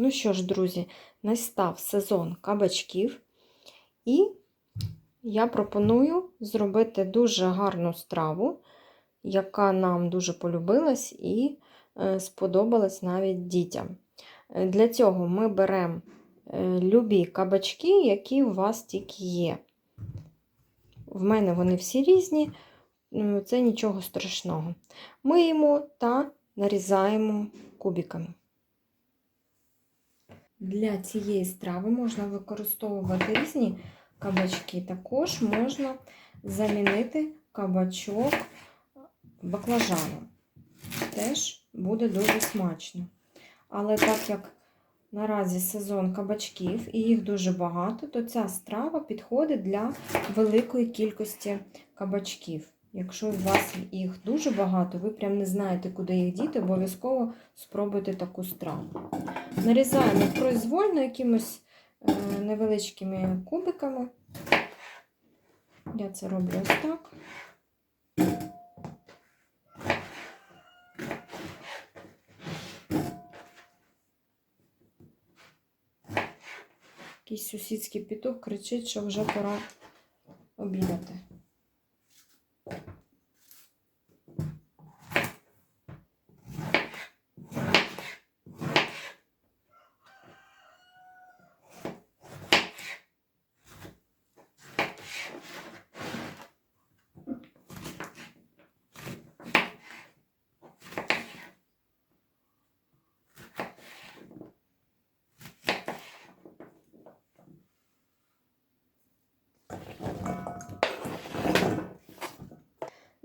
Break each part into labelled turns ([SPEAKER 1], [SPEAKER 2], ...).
[SPEAKER 1] Ну що ж, друзі, настав сезон кабачків, і я пропоную зробити дуже гарну страву, яка нам дуже полюбилась і е, сподобалась навіть дітям. Е, Для цього ми беремо е, любі кабачки, які у вас тільки є. В мене вони всі різні, ну, це нічого страшного. Миємо та нарізаємо кубиками. Для цієї страви можна використовувати різні кабачки. Також можна замінити кабачок баклажаном. Теж буде дуже смачно. Але так як наразі сезон кабачків і їх дуже багато, то ця страва підходить для великої кількості кабачків. Якщо у вас їх дуже багато, ви прям не знаєте, куди їх діти, обов'язково спробуйте таку страву. Нарізаємо произвольно якимось е, невеличкими кубиками. Я це роблю ось так. Якийсь сусідський петух кричить, що вже пора обідати.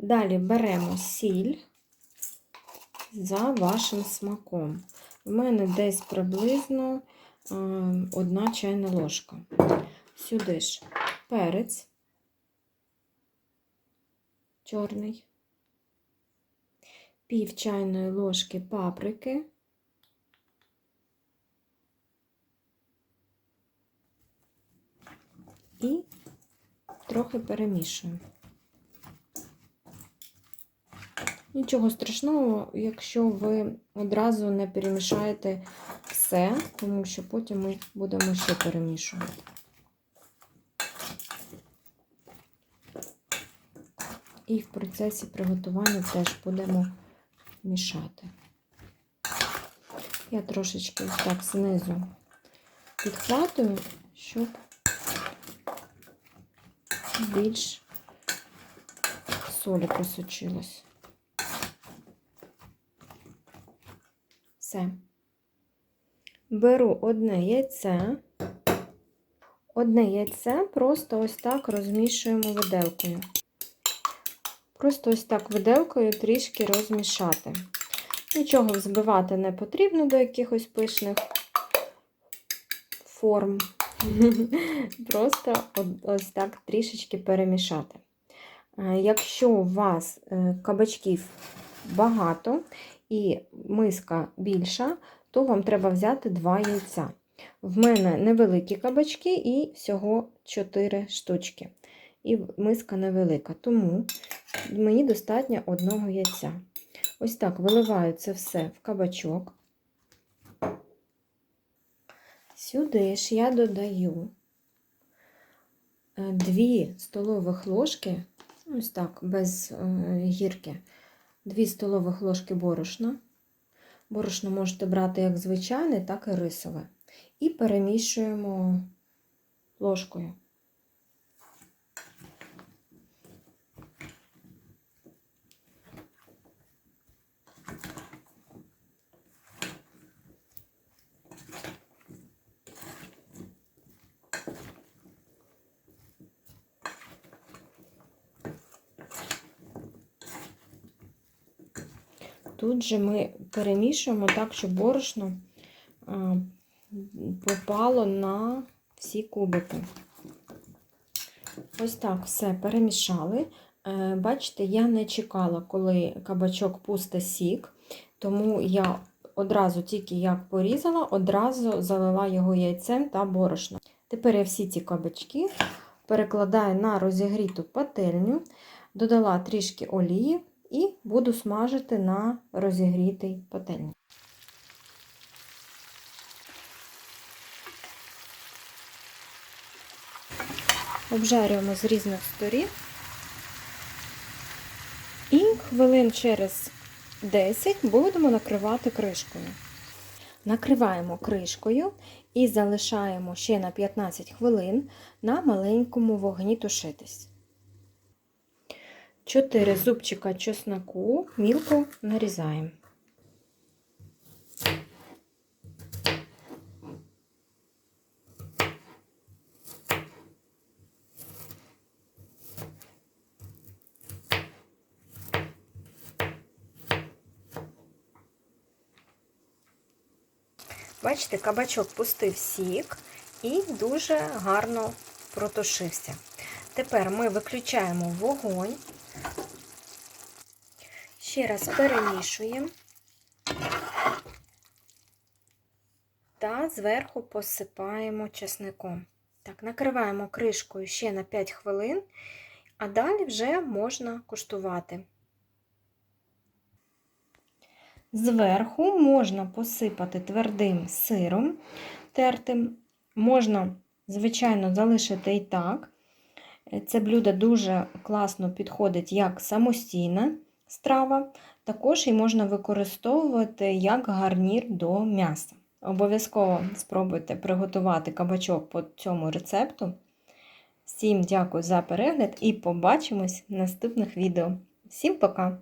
[SPEAKER 1] Далі беремо сіль за вашим смаком. У мене десь приблизно е, одна чайна ложка. Сюди ж перець чорний, пів чайної ложки паприки. І трохи перемішуємо. Нічого страшного, якщо ви одразу не перемішаєте все, тому що потім ми будемо ще перемішувати. І в процесі приготування теж будемо мішати. Я трошечки так знизу підхватую, щоб більш солі просочилось. Все. Беру одне яйце. Одне яйце просто ось так розмішуємо виделкою. Просто ось так виделкою трішки розмішати. Нічого взбивати не потрібно до якихось пишних форм. Просто ось так трішечки перемішати. Якщо у вас кабачків багато, і миска більша, то вам треба взяти 2 яйця. В мене невеликі кабачки і всього 4 штучки. І миска невелика, тому мені достатньо одного яйця. Ось так виливаю це все в кабачок. Сюди ж я додаю 2 столових ложки, ось так, без гірки. 2 столових ложки борошна. Борошно можете брати як звичайне, так і рисове. І перемішуємо ложкою. Тут же ми перемішуємо так, щоб борошно попало на всі кубики. Ось так все перемішали. Е, бачите, я не чекала, коли кабачок пусте сік, тому я одразу, тільки як порізала, одразу залила його яйцем та борошном. Тепер я всі ці кабачки перекладаю на розігріту пательню, додала трішки олії і буду смажити на розігрітий пательні. Обжарюємо з різних сторін і хвилин через 10 будемо накривати кришкою. Накриваємо кришкою і залишаємо ще на 15 хвилин на маленькому вогні тушитись. 4 зубчика чесноку мілко нарізаємо. Бачите, кабачок пустив сік і дуже гарно протушився. Тепер ми виключаємо вогонь, ще раз перемішуємо та зверху посипаємо чесником. Так, накриваємо кришкою ще на 5 хвилин, а далі вже можна куштувати. Зверху можна посипати твердим сиром тертим. Можна, звичайно, залишити і так. Це блюдо дуже класно підходить як самостійна страва, також і можна використовувати як гарнір до м'яса. Обов'язково спробуйте приготувати кабачок по цьому рецепту. Всім дякую за перегляд і побачимось в наступних відео. Всім пока!